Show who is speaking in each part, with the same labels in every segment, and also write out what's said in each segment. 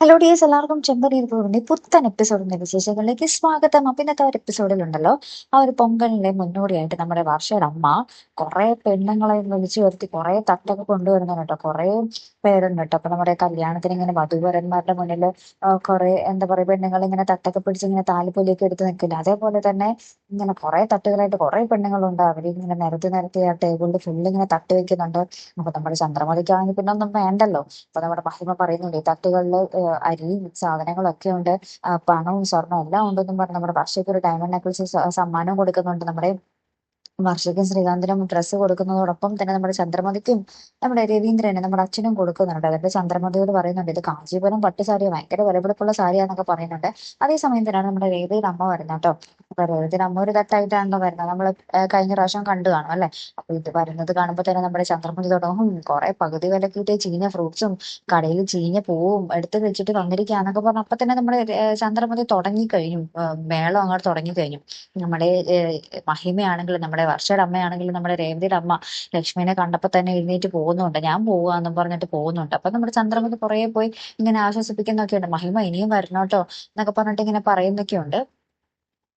Speaker 1: Hello dears എല്ലാവർക്കും ചെമ്പനീർ പൂവിന്റെ പുത്തൻ എപ്പിസോഡിന്റെ വിശേഷങ്ങളിലേക്ക് സ്വാഗതം. അപ്പൊ ഇന്നത്തെ ഒരു എപ്പിസോഡിലുണ്ടല്ലോ ആ ഒരു പൊങ്കലിന്റെ മുന്നോടിയായിട്ട് നമ്മുടെ വർഷയുടെ അമ്മ കുറെ പെണ്ണുങ്ങളെ വിളിച്ചു വരുത്തി കുറെ തട്ടൊക്കെ കൊണ്ടുവരുന്നുണ്ട് കേട്ടോ. കുറെ പേരുണ്ട് കേട്ടോ. അപ്പൊ നമ്മുടെ കല്യാണത്തിന് ഇങ്ങനെ വധുവരന്മാരുടെ മുന്നിൽ കുറെ എന്താ പറയുക പെണ്ണുങ്ങൾ ഇങ്ങനെ തട്ടൊക്കെ പിടിച്ച് ഇങ്ങനെ താലിപ്പൊലിയൊക്കെ എടുത്ത് നിൽക്കില്ല അതേപോലെ തന്നെ ഇങ്ങനെ കുറെ തട്ടുകളായിട്ട് കുറെ പെണ്ണുങ്ങളുണ്ട്. അവർ ഇങ്ങനെ നിരത്തി നിരത്തി ആ ടേബിളിൽ ഫുള്ള് ഇങ്ങനെ തട്ട് വെക്കുന്നുണ്ട്. അപ്പൊ നമ്മുടെ ചന്ദ്രമതിക്കാണെങ്കിൽ പിന്നെ ഒന്നും വേണ്ടല്ലോ. അപ്പൊ നമ്മുടെ മഹിമ പറയുന്നുണ്ട് ഈ തട്ടുകളിൽ അരിയും സാധനങ്ങളൊക്കെ ഉണ്ട്. പണവും സ്വർണവും എല്ലാം ഉണ്ടെന്നും പറഞ്ഞ് നമ്മുടെ വർഷയ്ക്ക് ഒരു ഡയമണ്ട് നെക്ലസ് സമ്മാനം കൊടുക്കുന്നുണ്ട്. നമ്മുടെ വർഷയ്ക്കും ശ്രീകാന്തിനും ഡ്രസ്സ് കൊടുക്കുന്നതോടൊപ്പം തന്നെ നമ്മുടെ ചന്ദ്രമതിക്കും നമ്മുടെ രവീന്ദ്രനും നമ്മുടെ അച്ഛനും കൊടുക്കുന്നുണ്ട്. അതിന്റെ ചന്ദ്രമതിയോട് പറയുന്നുണ്ട് ഇത് കാഞ്ചീപുരം പട്ട് സാരി ഭയങ്കര വിലപിടിപ്പുള്ള സാരിയാണെന്നൊക്കെ പറയുന്നുണ്ട്. അതേസമയം തന്നെയാണ് നമ്മുടെ രേവതിയുടെ അമ്മ വരുന്നത് കേട്ടോ. രേവതിയുടെ അമ്മ ഒരു തട്ടായിട്ടാണല്ലോ വരുന്നത്. നമ്മൾ കഴിഞ്ഞ പ്രാവശ്യം കണ്ടു കാണും അല്ലെ? അപ്പൊ ഇത് വരുന്നത് കാണുമ്പോൾ തന്നെ നമ്മുടെ ചന്ദ്രമുഖി തുടങ്ങും കുറെ പകുതി വിലക്കിയിട്ട് ചീഞ്ഞ ഫ്രൂട്ട്സും കടയിൽ ചീഞ്ഞ പൂവും എടുത്ത് വെച്ചിട്ട് തന്നിരിക്കുകയാന്നൊക്കെ പറഞ്ഞ അപ്പൊ തന്നെ നമ്മുടെ ചന്ദ്രമുഖി തുടങ്ങി കഴിഞ്ഞു. മേളം അങ്ങോട്ട് തുടങ്ങി കഴിഞ്ഞു. നമ്മുടെ മഹിമയാണെങ്കിലും നമ്മുടെ വർഷയുടെ അമ്മയാണെങ്കിലും നമ്മുടെ രേവതിയുടെ അമ്മ ലക്ഷ്മിനെ കണ്ടപ്പോ തന്നെ എഴുന്നേറ്റ് പോകുന്നുണ്ട്. ഞാൻ പോവാന്നും പറഞ്ഞിട്ട് പോകുന്നുണ്ട്. അപ്പൊ നമ്മുടെ ചന്ദ്രമുഖി കുറേ പോയി ഇങ്ങനെ ആശ്വസിപ്പിക്കുന്നൊക്കെയുണ്ട്. മഹിമ ഇനിയും വരണോട്ടോ എന്നൊക്കെ പറഞ്ഞിട്ട് ഇങ്ങനെ പറയുന്നൊക്കെയുണ്ട്.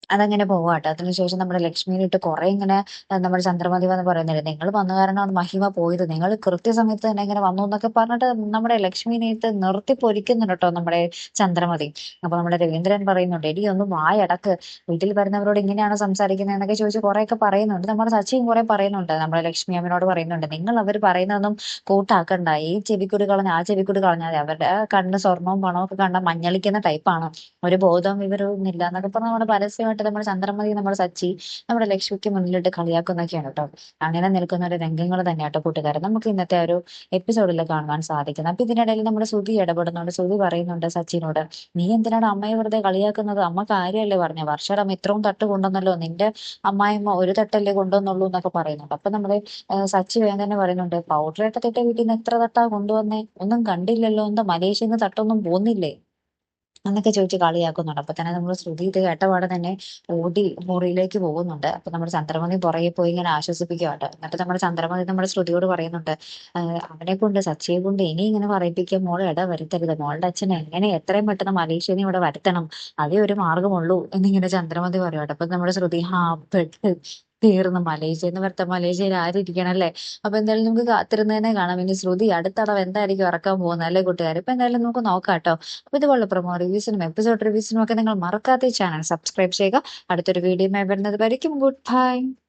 Speaker 1: അതങ്ങനെ പോവാട്ടോ. അതിനുശേഷം നമ്മുടെ ലക്ഷ്മിയിലിട്ട് കുറെ ഇങ്ങനെ നമ്മുടെ ചന്ദ്രമതി വന്ന് പറയുന്നുണ്ട് നിങ്ങൾ വന്ന കാരണമാണ് മഹിമ പോയത്. നിങ്ങൾ കൃത്യസമയത്ത് തന്നെ ഇങ്ങനെ വന്നു എന്നൊക്കെ പറഞ്ഞിട്ട് നമ്മുടെ ലക്ഷ്മിനെ ഇട്ട് നിർത്തി പൊരിക്കുന്നുണ്ട് കേട്ടോ നമ്മുടെ ചന്ദ്രമതി. അപ്പൊ നമ്മുടെ രവീന്ദ്രൻ പറയുന്നുണ്ട് എടി ഒന്ന് വായടക്ക് വീട്ടിൽ വരുന്നവരോട് ഇങ്ങനെയാണ് സംസാരിക്കുന്നത് എന്നൊക്കെ ചോദിച്ച് കുറെയൊക്കെ പറയുന്നുണ്ട്. നമ്മുടെ സച്ചിയും കുറെ പറയുന്നുണ്ട്. നമ്മുടെ ലക്ഷ്മി അമ്മയോട് പറയുന്നുണ്ട് നിങ്ങൾ അവർ പറയുന്നതൊന്നും കൂട്ടാക്കണ്ട. ഈ ചെവിക്കുടി കളഞ്ഞ ആ ചെവിക്കുടി കളഞ്ഞാൽ അവരുടെ കണ്ണ് സ്വർണവും പണവും ഒക്കെ കണ്ട മഞ്ഞളിക്കുന്ന ടൈപ്പാണ് ഒരു ബോധവും വിവരവും ഇല്ല എന്നൊക്കെ പറഞ്ഞ് നമ്മുടെ പരസ്യമായിട്ട് നമ്മുടെ ചന്ദ്രമതി നമ്മുടെ സച്ചി നമ്മുടെ ലക്ഷ്മിക്ക് മുന്നിലിട്ട് കളിയാക്കുന്നൊക്കെയാണ് കേട്ടോ. അങ്ങനെ നിൽക്കുന്ന ഒരു രംഗങ്ങൾ തന്നെയാട്ടോ കൂട്ടുകാരൻ നമുക്ക് ഇന്നത്തെ ഒരു എപ്പിസോഡിൽ കാണുവാൻ സാധിക്കുന്നത്. അപ്പൊ ഇതിനിടയിൽ നമ്മുടെ സുധി ഇടപെടുന്നുണ്ട്. സുധി പറയുന്നുണ്ട് സച്ചിനോട് നീ എന്തിനാണ് അമ്മയെ വെറുതെ കളിയാക്കുന്നത്? അമ്മ കാര്യമല്ലേ പറഞ്ഞു. വർഷയുടെ അമ്മ ഇത്രയും തട്ട് കൊണ്ടുവന്നല്ലോ. നിന്റെ അമ്മായിമ്മ ഒരു തട്ടല്ലേ കൊണ്ടുവന്നുള്ളൂ എന്നൊക്കെ പറയുന്നുണ്ട്. അപ്പൊ നമ്മുടെ സച്ചി വേഗം തന്നെ പറയുന്നുണ്ട് പൗഡർ ഇട്ട വീട്ടിൽ നിന്ന് എത്ര തട്ടാ കൊണ്ടുവന്നേ? ഒന്നും കണ്ടില്ലല്ലോ. എന്താ മലേഷ്യന്ന് തട്ടൊന്നും പോന്നില്ലേ? എന്നൊക്കെ ചോദിച്ച് കളിയാക്കുന്നുണ്ട് അപ്പൊ തന്നെ നമ്മൾ ശ്രുതി ഇത് കേട്ടപാടെ തന്നെ ഓടി മുറിയിലേക്ക് പോകുന്നുണ്ട്. അപ്പൊ നമ്മുടെ ചന്ദ്രമതി പുറകെ പോയി ഇങ്ങനെ ആശ്വസിപ്പിക്കുവാട്ടോ എന്നിട്ട് നമ്മുടെ ചന്ദ്രമതി നമ്മുടെ ശ്രുതിയോട് പറയുന്നുണ്ട് "ആഹ് അവനെ കൊണ്ട് സച്ചിയെ കൊണ്ട് ഇനി ഇങ്ങനെ പറയിപ്പിക്കാൻ മോളെ ഇട വരുത്തരുത് മോളുടെ അച്ഛനെ എങ്ങനെ എത്രയും പെട്ടെന്ന് മലേഷ്യനെ ഇവിടെ വരുത്തണം? അതേ ഒരു മാർഗമുള്ളൂ എന്നിങ്ങനെ ചന്ദ്രമതി പറയുവാട്ടോ അപ്പൊ നമ്മുടെ ശ്രുതി ഹാ പെട്ട് തീർന്നു മലേഷ്യ. എന്ന് പറഞ്ഞ മലേഷ്യയിൽ ആരിയ്ക്കണം അല്ലേ അപ്പൊ എന്തായാലും നമുക്ക് കാത്തിരുന്ന് തന്നെ കാണാം. ഇനി ശ്രുതി അടുത്തടവ് എന്തായിരിക്കും ഇറക്കാൻ പോകുന്നത് അല്ലേ കൂട്ടുകാർ ഇപ്പൊ എന്തായാലും നമുക്ക് നോക്കാം കേട്ടോ. അപ്പൊ ഇതുപോലെ പ്രൊമോ റിവ്യൂസിനും എപ്പിസോഡ് റിവ്യൂസിനും ഒക്കെ നിങ്ങൾ മറക്കാത്ത ചാനൽ സബ്സ്ക്രൈബ് ചെയ്യുക. അടുത്തൊരു വീഡിയോ വരുന്നത് വരയ്ക്കും. Good bye